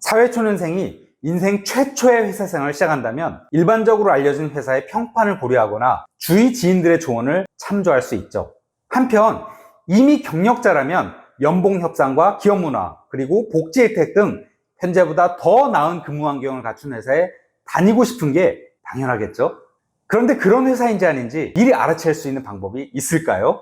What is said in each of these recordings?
사회초년생이 인생 최초의 회사 생활을 시작한다면 일반적으로 알려진 회사의 평판을 고려하거나 주위 지인들의 조언을 참조할 수 있죠. 한편 이미 경력자라면 연봉 협상과 기업 문화 그리고 복지 혜택 등 현재보다 더 나은 근무 환경을 갖춘 회사에 다니고 싶은 게 당연하겠죠. 그런데 그런 회사인지 아닌지 미리 알아챌 수 있는 방법이 있을까요?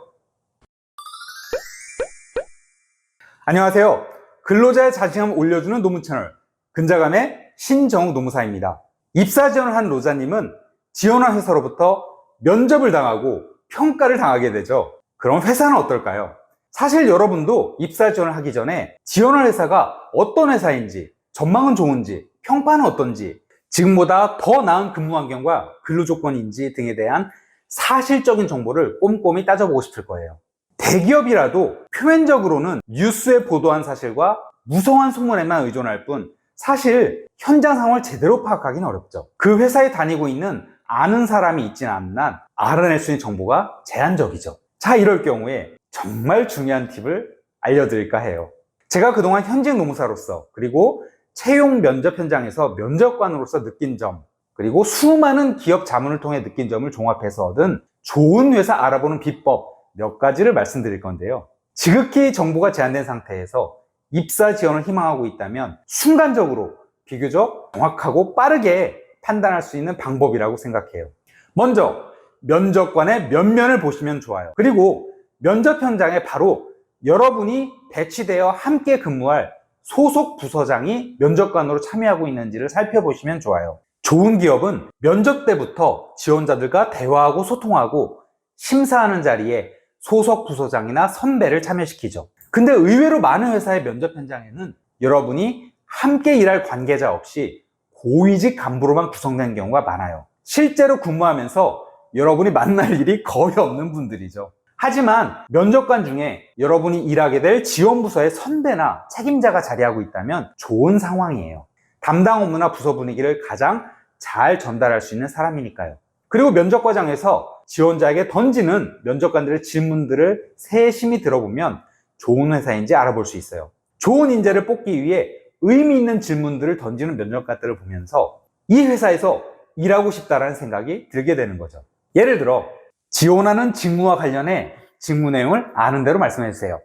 안녕하세요. 근로자의 자신감을 올려주는 노무 채널 근자감의 신정욱 노무사입니다. 입사 지원을 한 로자님은 지원한 회사로부터 면접을 당하고 평가를 당하게 되죠. 그럼 회사는 어떨까요? 사실 여러분도 입사 지원을 하기 전에 지원할 회사가 어떤 회사인지, 전망은 좋은지, 평판은 어떤지, 지금보다 더 나은 근무 환경과 근로 조건인지 등에 대한 사실적인 정보를 꼼꼼히 따져보고 싶을 거예요. 대기업이라도 표면적으로는 뉴스에 보도한 사실과 무성한 소문에만 의존할 뿐 사실 현장 상황을 제대로 파악하기는 어렵죠. 그 회사에 다니고 있는 아는 사람이 있지는 않는 한 알아낼 수 있는 정보가 제한적이죠. 자, 이럴 경우에 정말 중요한 팁을 알려드릴까 해요. 제가 그동안 현직 노무사로서 그리고 채용 면접 현장에서 면접관으로서 느낀 점 그리고 수많은 기업 자문을 통해 느낀 점을 종합해서 얻은 좋은 회사 알아보는 비법 몇 가지를 말씀드릴 건데요. 지극히 정보가 제한된 상태에서 입사 지원을 희망하고 있다면 순간적으로 비교적 정확하고 빠르게 판단할 수 있는 방법이라고 생각해요. 먼저 면접관의 면면을 보시면 좋아요. 그리고 면접 현장에 바로 여러분이 배치되어 함께 근무할 소속 부서장이 면접관으로 참여하고 있는지를 살펴보시면 좋아요. 좋은 기업은 면접 때부터 지원자들과 대화하고 소통하고 심사하는 자리에 소속 부서장이나 선배를 참여시키죠. 근데 의외로 많은 회사의 면접 현장에는 여러분이 함께 일할 관계자 없이 고위직 간부로만 구성된 경우가 많아요. 실제로 근무하면서 여러분이 만날 일이 거의 없는 분들이죠. 하지만 면접관 중에 여러분이 일하게 될 지원부서의 선배나 책임자가 자리하고 있다면 좋은 상황이에요. 담당 업무나 부서 분위기를 가장 잘 전달할 수 있는 사람이니까요. 그리고 면접 과정에서 지원자에게 던지는 면접관들의 질문들을 세심히 들어보면 좋은 회사인지 알아볼 수 있어요. 좋은 인재를 뽑기 위해 의미 있는 질문들을 던지는 면접관들을 보면서 이 회사에서 일하고 싶다라는 생각이 들게 되는 거죠. 예를 들어 지원하는 직무와 관련해 직무 내용을 아는 대로 말씀해 주세요.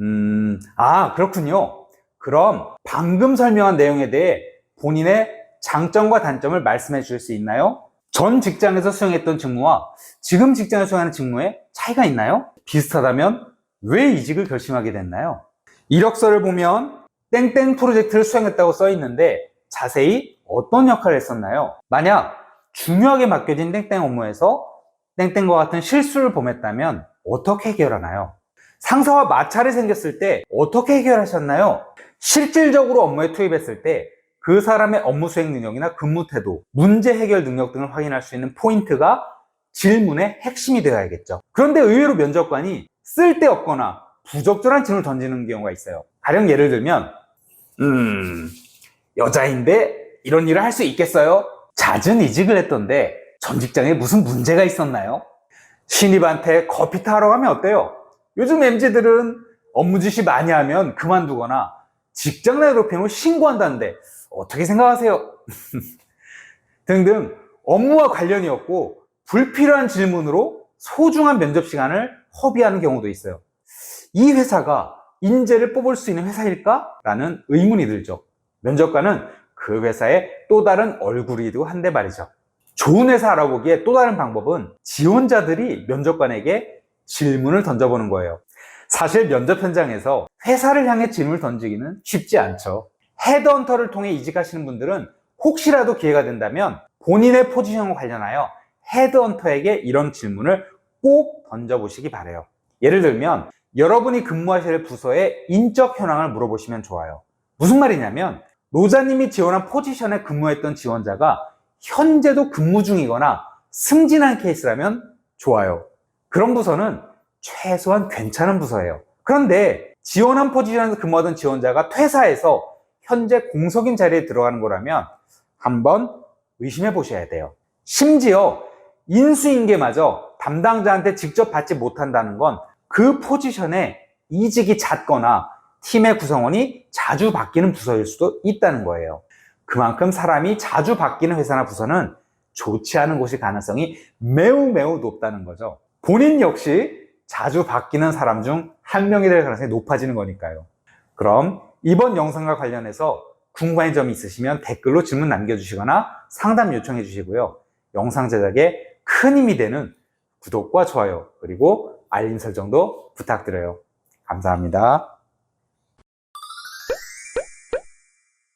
음, 아, 그렇군요. 그럼 방금 설명한 내용에 대해 본인의 장점과 단점을 말씀해 주실 수 있나요? 전 직장에서 수행했던 직무와 지금 직장에서 수행하는 직무에 차이가 있나요? 비슷하다면 왜 이직을 결심하게 됐나요? 이력서를 보면 땡땡 프로젝트를 수행했다고 써 있는데 자세히 어떤 역할을 했었나요? 만약 중요하게 맡겨진 땡땡 업무에서 땡땡과 같은 실수를 범했다면 어떻게 해결하나요? 상사와 마찰이 생겼을 때 어떻게 해결하셨나요? 실질적으로 업무에 투입했을 때 그 사람의 업무 수행 능력이나 근무 태도, 문제 해결 능력 등을 확인할 수 있는 포인트가 질문의 핵심이 되어야겠죠. 그런데 의외로 면접관이 쓸데없거나 부적절한 질문을 던지는 경우가 있어요. 가령 예를 들면, 음, 여자인데 이런 일을 할 수 있겠어요? 잦은 이직을 했던데 전 직장에 무슨 문제가 있었나요? 신입한테 커피 타러 가면 어때요? 요즘 MZ들은 업무 지시 많이 하면 그만두거나 직장 내 괴롭힘을 신고한다는데 어떻게 생각하세요? 등등 업무와 관련이 없고 불필요한 질문으로 소중한 면접 시간을 허비하는 경우도 있어요. 이 회사가 인재를 뽑을 수 있는 회사일까? 라는 의문이 들죠. 면접관은 그 회사의 또 다른 얼굴이기도 한데 말이죠. 좋은 회사 알아보기에 또 다른 방법은 지원자들이 면접관에게 질문을 던져보는 거예요. 사실 면접 현장에서 회사를 향해 질문을 던지기는 쉽지 않죠. 헤드헌터를 통해 이직하시는 분들은 혹시라도 기회가 된다면 본인의 포지션과 관련하여 헤드헌터에게 이런 질문을 꼭 던져보시기 바래요. 예를 들면 여러분이 근무하실 부서의 인적 현황을 물어보시면 좋아요. 무슨 말이냐면 노자님이 지원한 포지션에 근무했던 지원자가 현재도 근무 중이거나 승진한 케이스라면 좋아요. 그런 부서는 최소한 괜찮은 부서예요. 그런데 지원한 포지션에서 근무하던 지원자가 퇴사해서 현재 공석인 자리에 들어가는 거라면 한번 의심해 보셔야 돼요. 심지어 인수인계마저 담당자한테 직접 받지 못한다는 건 그 포지션에 이직이 잦거나 팀의 구성원이 자주 바뀌는 부서일 수도 있다는 거예요. 그만큼 사람이 자주 바뀌는 회사나 부서는 좋지 않은 곳일 가능성이 매우 매우 높다는 거죠. 본인 역시 자주 바뀌는 사람 중 한 명이 될 가능성이 높아지는 거니까요. 그럼 이번 영상과 관련해서 궁금한 점이 있으시면 댓글로 질문 남겨주시거나 상담 요청해 주시고요. 영상 제작에 큰 힘이 되는 구독과 좋아요 그리고 알림 설정도 부탁드려요. 감사합니다.